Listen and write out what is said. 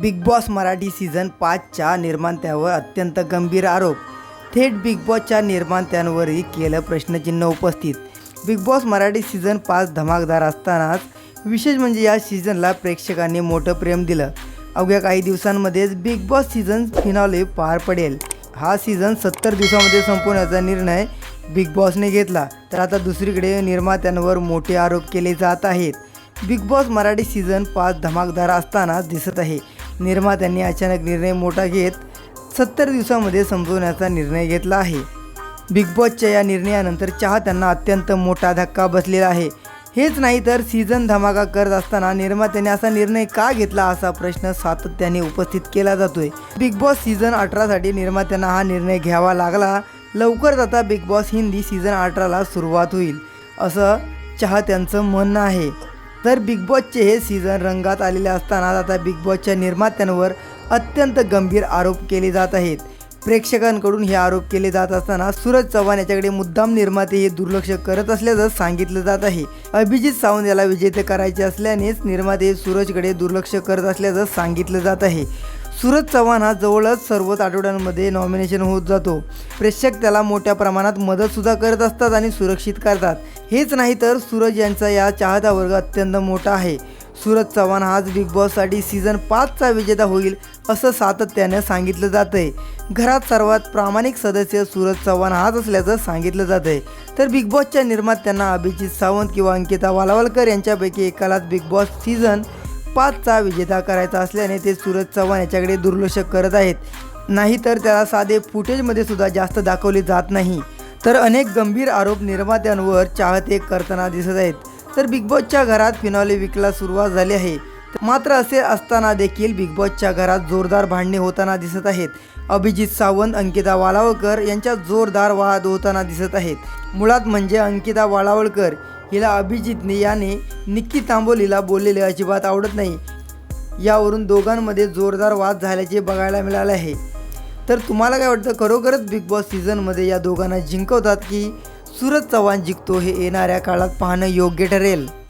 Big boss Marathi season पाचच्या निर्मात्यावर अत्यंत गंभीर आरोप. थेट बिग बॉसच्या निर्मात्यांवरही केलं प्रश्नचिन्ह उपस्थित. बिग बॉस मराठी सीझन पाच धमाकदार असतानाच विशेष म्हणजे या सीझनला प्रेक्षकांनी मोठं प्रेम दिलं. अवघ्या काही दिवसांमध्येच बिग बॉस सीझन फिनॉले पार पडेल. हा सीझन सत्तर दिवसामध्ये संपवण्याचा निर्णय बिग बॉसने घेतला. तर आता दुसरीकडे निर्मात्यांवर मोठे आरोप केले जात आहेत. बिग बॉस मराठी सीझन पाच धमाकदार असतानाच दिसत आहे. निर्मात्यांनी अचानक निर्णय मोठा घेत सत्तर दिवसामध्ये संपवण्याचा निर्णय घेतला आहे. बिग बॉसच्या या निर्णयानंतर चाहत्यांना अत्यंत मोठा धक्का बसलेला आहे. हेच नाही तर सीझन धमाका करत असताना निर्मात्याने असा निर्णय का घेतला असा प्रश्न सातत्याने उपस्थित केला जातोय. बिग बॉस सीझन अठरासाठी निर्मात्यांना हा निर्णय घ्यावा लागला. लवकरच आता बिग बॉस हिंदी सीझन अठराला सुरुवात होईल असं चाहत्यांचं म्हणणं आहे. तर बिग बॉसचे हे सीझन रंगात आलेले असताना आता बिग बॉसच्या निर्मात्यांवर अत्यंत गंभीर आरोप केले जात आहेत. प्रेक्षकांकडून हे आरोप केले जात असताना सूरज चव्हाण याच्याकडे मुद्दाम निर्माते हे दुर्लक्ष करत असल्याचं सांगितलं जात आहे. अभिजित सावंत याला विजेते करायचे असल्यानेच निर्माते सूरजकडे दुर्लक्ष करत असल्याचं सांगितलं जात आहे. सूरज चव्हाण हा जवळच सर्वच आठवड्यांमध्ये नॉमिनेशन होत जातो. प्रेक्षक त्याला मोठ्या प्रमाणात मदतसुद्धा करत असतात आणि सुरक्षित करतात. हेच नाही तर सूरज यांचा या चाहता वर्ग अत्यंत मोठा आहे. सूरज चव्हाण हाच बिग बॉससाठी सीझन पाचचा विजेता होईल असं सातत्यानं सांगितलं जातंय. घरात सर्वात प्रामाणिक सदस्य सूरज चव्हाण हाच असल्याचं सांगितलं जातंय. तर बिग बॉसच्या निर्मात्यांना अभिजित सावंत किंवा अंकिता वालावलकर यांच्यापैकी एकालाच बिग बॉस सीझन पाचचा विजेता करायचा असल्याने ते सूरज चव्हाण याच्याकडे दुर्लक्ष करत आहेत. नाहीतर त्याला साधे फुटेजमध्ये सुद्धा जास्त दाखवले जात नाही. तर अनेक गंभीर आरोप निर्मात्यांवर चाहते करताना दिसत आहेत. तर बिग बॉसच्या घरात फिनॉले विकला सुरुवात झाली आहे. मात्र असे असताना देखील बिग बॉसच्या घरात जोरदार भांडणे होताना दिसत आहेत. अभिजित सावंत अंकिता वालावळकर यांच्यात जोरदार वाद होताना दिसत आहेत. मुळात म्हणजे अंकिता वालावळकर हिला अभिजितने याने निक्की तांबोलीला बोललेले अजिबात आवडत नाही. यावरून दोघांमध्ये जोरदार वाद झाल्याचे बघायला मिळाले आहे. तर तुम्हाला काय वाटतं खरोखरच बिग बॉस सीझनमध्ये या दोघांना जिंकवतात की सूरज चव्हाण जिंकतो हे येणाऱ्या काळात पाहणं योग्य ठरेल?